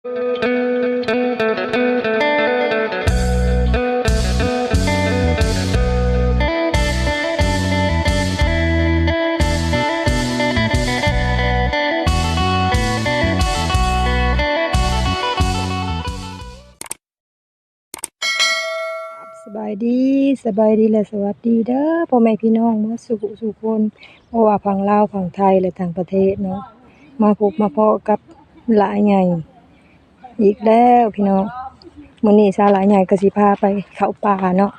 สบายดีสบายดีและสวัสดีเด้อพ่อแม่พี่น้องมาสุขสุคนเพราะว่าฝั่งลาวฝั่งไทยและต่างประเทศเนาะมาพบมาพอกับหลายใหญ่ อีกแล้วพี่น้องมื้อนี้ซาหลายใหญ่ก็สิพาไปเข้าป่าเนาะ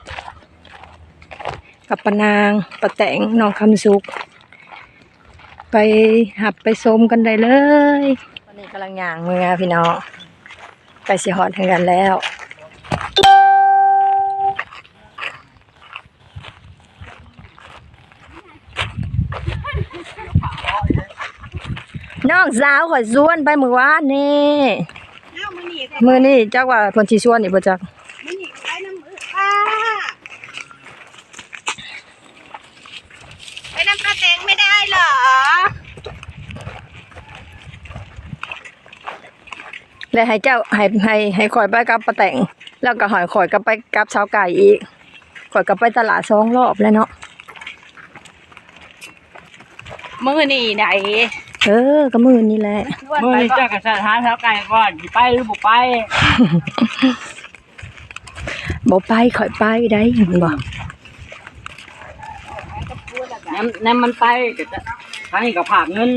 กับปานางปะแตงน้องคำสุขไปหับไปชมกันได้เลยตอนนี้กำลังย่างมือพี่น้องใกล้สิฮอดถึงกันแล้วน้องสาวข่อยชวนไปมื้อวานนี่ มือหนีไปมื้อนี้จักว่าเพิ่นสิชวนอีกบ่จักมือหนีไปน้ำมือป้าไปน้ำปลาเต็งไม่ได้เหรอแล้วให้เจ้าให้ให้ให้ข่อยไปกับป้าแต่ง แล้วก็ให้ข่อยก็ไปกับชาวไก่อีกข่อยก็ไปตลาดสองรอบแล้วเนาะมือหนีไหน เออก็มื้อนี้แหละชวนมืไปอก่อเจ้านกับสถานเท้าไก่ก่อนสิไปหรือบ่ไปบ่ไปข่อยไปได้เห็นบ่น้ำน้ำมันไปก็จะทางนี้ก็ผากเงิน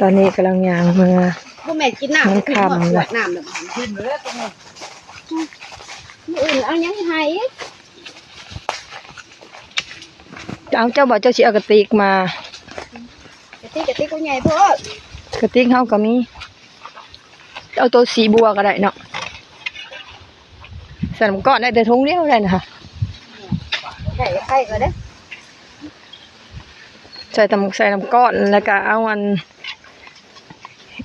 ตอนนี้กำลังย่างมาผู้แม่กินน้ำมันขึ้นคำหมดขเลวยดน้ำเลยขึ้นเลยตรงนี้มืออื่นเอายังไงเอาเจ้าบ่เจ้าสิเอากระติกมากะ ติกกะติกกูใหญ่เพ่อกระติกเฮาก็มี เอาตัวสีบัวก็ได้เนาะใส่น้ำก้อนได้แต่ถุงเดียวได้นะคะใส่ไข่ก็ได้ใส่น้ำใส่น้ำก้อนแล้วก็เอาอัน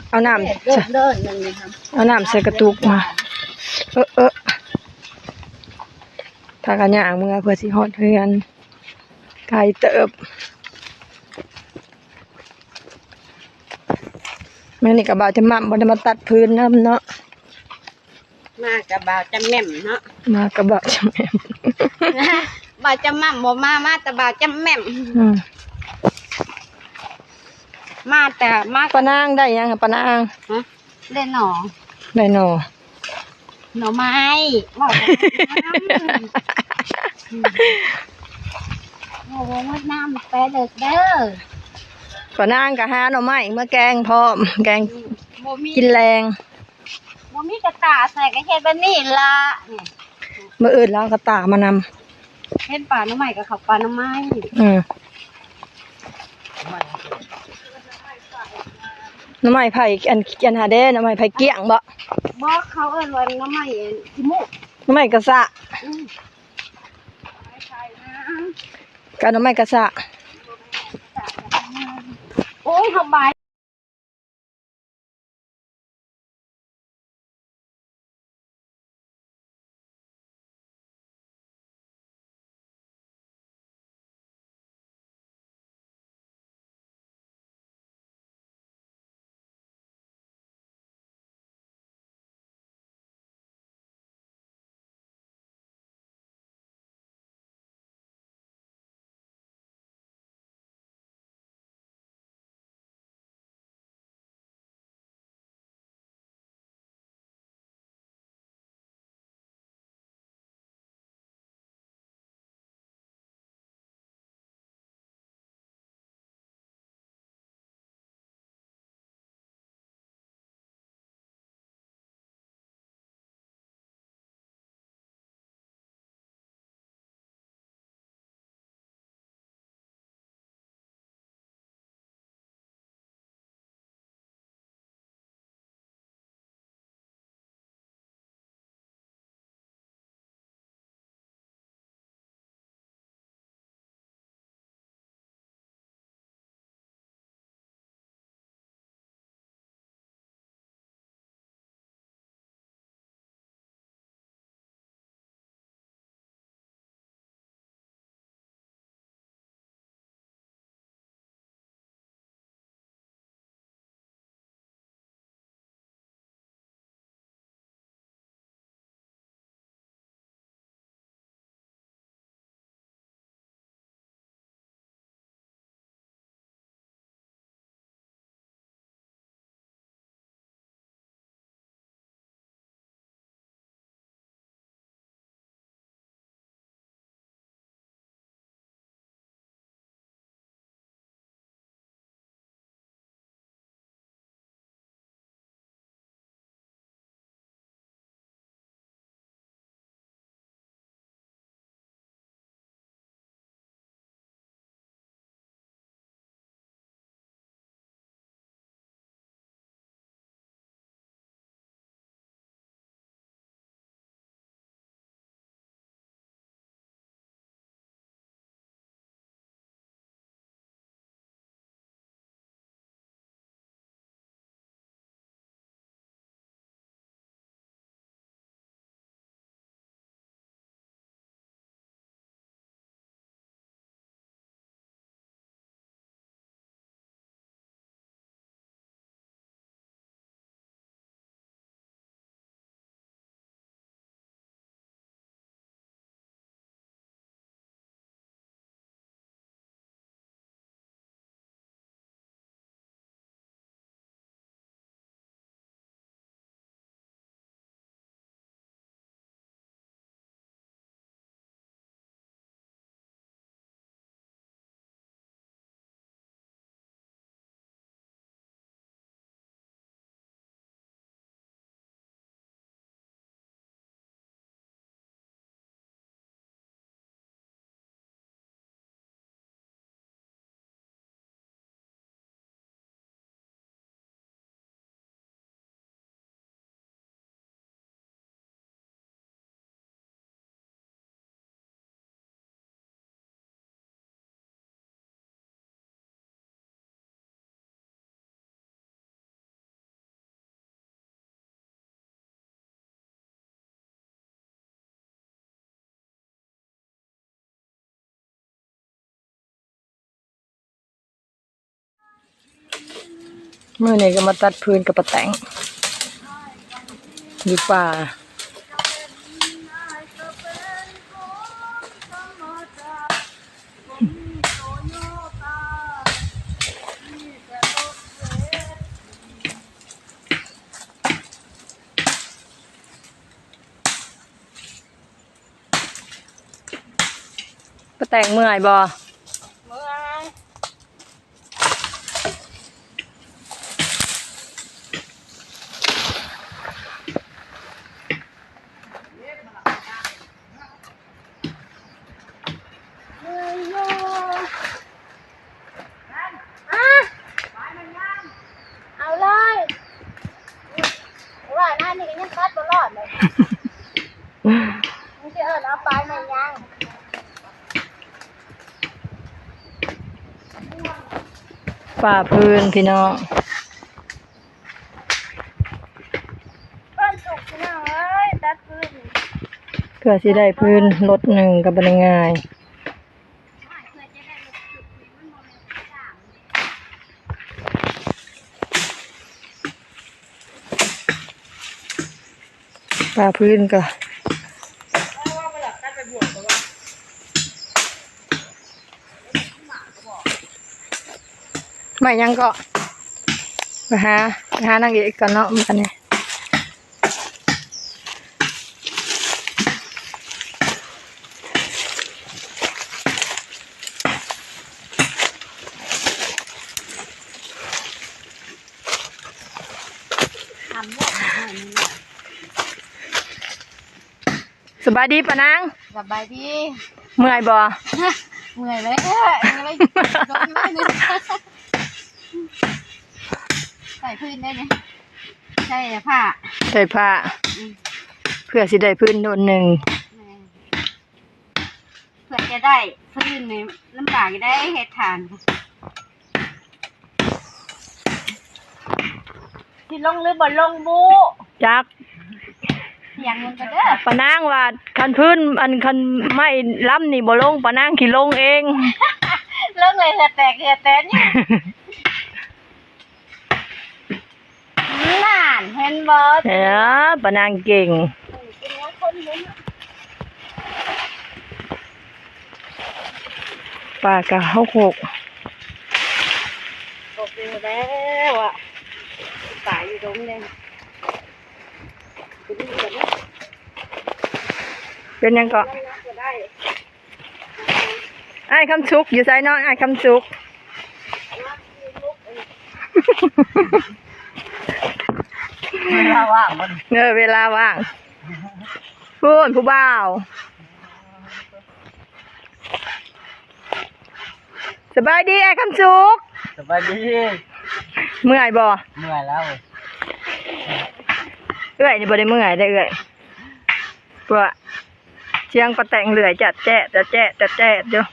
เอาน้ำเดิใส่นเดินหนึ่งนะครับเอาน้ำใส่กระตุกมา เออเออถ้ากันย่างมือเพื่อสิฮอดเฮือนไก่เติบ แม่นี่ก็บ่าวจะมั่มบ่ได้มาตัดพื้นน้ำเนาะมากกับบ่าวจำแม่มเนาะ มาก็บ่าวจะแม่มบ่าวจำมั่มบ่มามาแต่บ่าวจำแม่มอืมมาแต่มาปะนางได้ยังอะปะนางฮะได้หนอได้หนอหน่อไม้บอกโอ้โหมดน้ำไปเด็กเด้อ ปะนางก็หาหน่อไม้มาแกงพร้อม แกงโมมีกินแรงโมมีกระตาใส่กระเฮ็ดแบบนี้ละนี่มื้ออื่นแล้วก็ตามานำเฮ็ดปลาหน่อไม้กับข้าวปลาหน่อไม้อืมหน้ำไม้ไผ่อันอันหาเด้หน้ำไม้ไผ่เกี้ยงบ่บอกเขาเอิ้นว่าหน่อไม้ขี้มูกหน้ำไม้กระสะอืมกับหน้ำไม้กระสะ โอ้ย เมื่อนี้ก็มาตัดพื้นกับปะแตงอยู่ป่าปะแตงเมื่อยบ่มื่อย เอาเลยว่าหน้านี่ก็ยังคัดตลอดเลยมึงจะเอิญเอาไปไหมยัง ป่าพื้นพี่น้องเพิ่นสุกพี่น้องเอ้ยตัดพื้นเพื่อสิได้พื้นรถหนึ่งกับบันง่ายป่าพื้นก็ ไม่ยังก็ไปหาไปหานางเอกก่อนเนาะมันนี้ทำเนี่ยสบายดีปะนางสบายดีเมื่อยบ่เมื่อยเลยเอ้ยเมื่อยเลยโดนเลยเนี่ย ใส่พื้นได้ไหมใช่ผ้าใส่ผ้า เพื่อสิได้พื้นโดนหนึ่งเพื่อจะได้พื้นนี่ลำบากจะได้เห็ดทานที่ลงหรือบ่ลงบูจักเสียงมันก็เด้อปะนางว่าคันพื้นอันคันไม่ล้ำนี่บ่ลงปะนางขี่ลงเองลงเลยเหือแตกเหือแตนเนี่ย น่านเห็นบ่เออปะนางเก่งเป็นว่าคนเห็นปากกะหกหกโอเคแล้วอะตายอยู่ตรงนี้ไปดูกันนะเป็นหยังก็นั่งนับก็ได้ไอ้ายคำชุกอยู่ไสเนาะไอ้ายคำชุก เวลาว่างมันเออเวลาว่างพูนผู้บ่าว สบายดีไอ้ายคำชุก สบายดีเมื่อยบ่เหนื่อยแล้วเอื้อยนี่บ่ได้เมื่อยได้อเอื้อยเพื่อเชียงปะแตงเหลื่อยจัดแจ๊ะจัดแจ๊ะจัดแจ๊ะเดี๋ยว